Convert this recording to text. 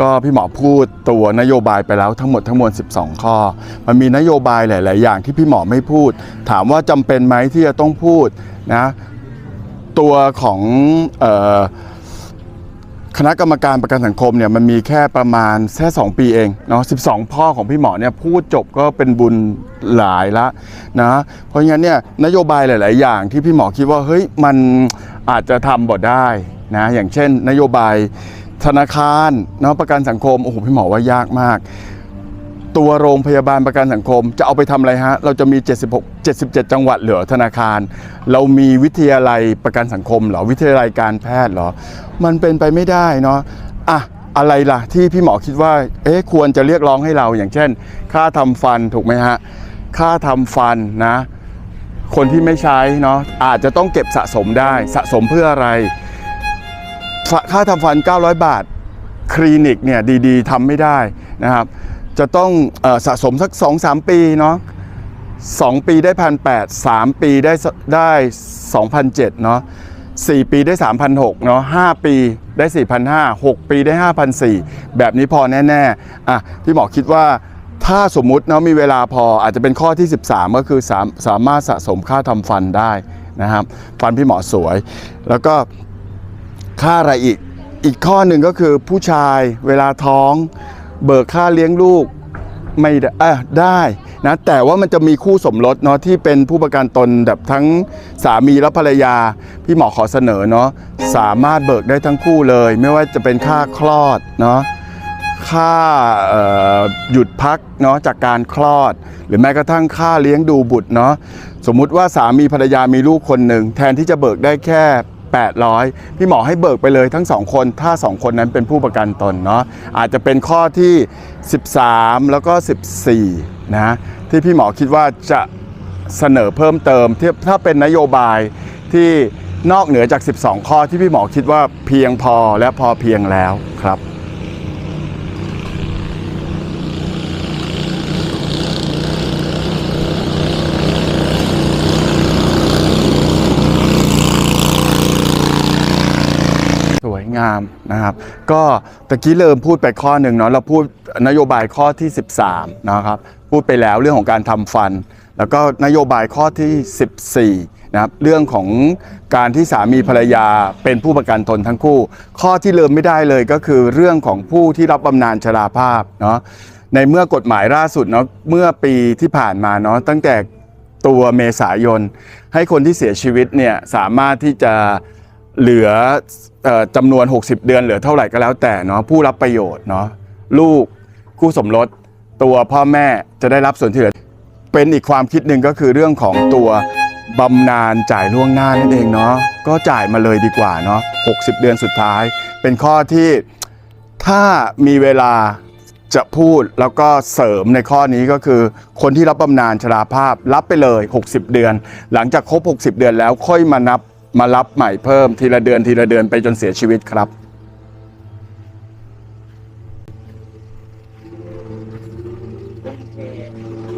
ก็พี่หมอพูดตัวนโยบายไปแล้วทั้งหมดทั้งมวล 12 ข้อ มันมีนโยบายหลาย ๆ อย่างที่พี่หมอไม่พูด ถามว่าจำเป็นไหมที่จะต้องพูดนะตัวของออคณะกรรมการประกันสังคมเนี่ยมันมีแค่ประมาณแค่2ปีเองเนาะ12 พ่อของพี่หมอเนี่ยพูดจบก็เป็นบุญหลายละนะเพราะงั้นเนี่ยนโยบายหลาย ๆ อย่างที่พี่หมอคิดว่าเฮ้ยมันอาจจะทำบ่ได้นะอย่างเช่นนโยบาย ธนาคารเนาะประกันสังคมโอ้โหพี่หมอว่ายากมาก ตัวโรงพยาบาลประกันสังคม จะเอาไปทำอะไรฮะ เราจะมี 76 77 จังหวัดเหลือธนาคาร เรามีวิทยาลัยประกันสังคมเหรอวิทยาลัยการแพทย์เหรอ มันเป็นไปไม่ได้เนาะอะอะไรล่ะที่พี่หมอคิดว่า เอ๊ะควรจะเรียกร้องให้เราอย่างเช่น ค่าทำฟันถูกไหมฮะค่าทำฟันนะ คนที่ไม่ใช้เนาะอาจจะต้องเก็บสะสมได้สะสมเพื่ออะไร ค่าทำฟัน 900 บาท คลินิกเนี่ยดีๆทำไม่ได้นะครับ จะต้องอสะสมสัก 2-3 ปีเนาะ2 ปีได้พันแปดสามปีได้ได้2,007เนาะ4 ปีได้ 3,006เนาะ5ปีได้ 4,500 6 ปีได้ 5,004แบบนี้พอแน่ๆอะพี่หมอคิดว่าถ้าสมมุติเนาะมีเวลาพออาจจะเป็นข้อที่ 13 ก็คือสามสามารถสะสมค่าทำฟันได้นะครับ ฟันพี่หมอสวย แล้วก็ ค่าอะไรอีก อีกข้อหนึ่งก็คือผู้ชายเวลาท้อง เบิกค่าเลี้ยงลูกไม่ได้อะได้นะแต่ว่ามันจะมีคู่สมรสเนาะที่เป็นผู้ประกันตนแบบทั้งสามีและภรรยา พี่หมอขอเสนอเนาะสามารถเบิกได้ทั้งคู่เลย ไม่ว่าจะเป็นค่าคลอดเนาะค่าหยุดพักเนาะจากการคลอด หรือแม้กระทั่งค่าเลี้ยงดูบุตรเนาะสมมุติว่าสามีภรรยามีลูกคนหนึ่งแทนที่จะเบิกได้แค่ 800 พี่หมอให้เบิกไปเลยทั้งสองคน ถ้าสองคนนั้นเป็นผู้ประกันตนเนาะอาจจะเป็นข้อที่ 13 แล้วก็ 14 นะที่พี่หมอคิดว่าจะเสนอเพิ่มเติมที่ถ้าเป็นนโยบายที่นอกเหนือจาก 12 ข้อที่พี่หมอคิดว่าเพียงพอและพอเพียงแล้วครับ งามนะครับ ก็ตะกี้เริ่มพูดไปข้อหนึ่งเนาะเราพูดนโยบายข้อที่ 13 นะครับ พูดไปแล้วเรื่องของการทำฟัน แล้วก็นโยบายข้อที่ 14 นะครับ เรื่องของการที่สามีภรรยาเป็นผู้ประกันตนทั้งคู่ ข้อที่เริ่มไม่ได้เลยก็คือเรื่องของผู้ที่รับบำนาญชราภาพเนาะในเมื่อกฎหมายล่าสุดเนาะเมื่อปีที่ผ่านมาเนาะตั้งแต่ตัวเมษายน ให้คนที่เสียชีวิตเนี่ยสามารถที่จะ เหลือออจำนวน 60 เดือนเหลือเท่าไหร่ก็แล้วแต่เนาะผู้รับประโยชน์เนาะลูกคู่สมรสตัวพ่อแม่จะได้รับส่วนที่เหลือเป็นอีกความคิดหนึ่งก็คือเรื่องของตัวบำนาญจ่ายล่วงหน้านั่นเองเนาะก็จ่ายมาเลยดีกว่าเนาะ60 เดือนสุดท้าย เป็นข้อที่ถ้ามีเวลาจะพูดแล้วก็เสริมในข้อนี้ก็คือ คนที่รับบำนาญชราภาพรับไปเลย 60 เดือน หลังจากครบ 60 เดือนแล้วค่อยมานับ มารับใหม่เพิ่มทีละเดือนทีละเดือนไปจนเสียชีวิตครับเ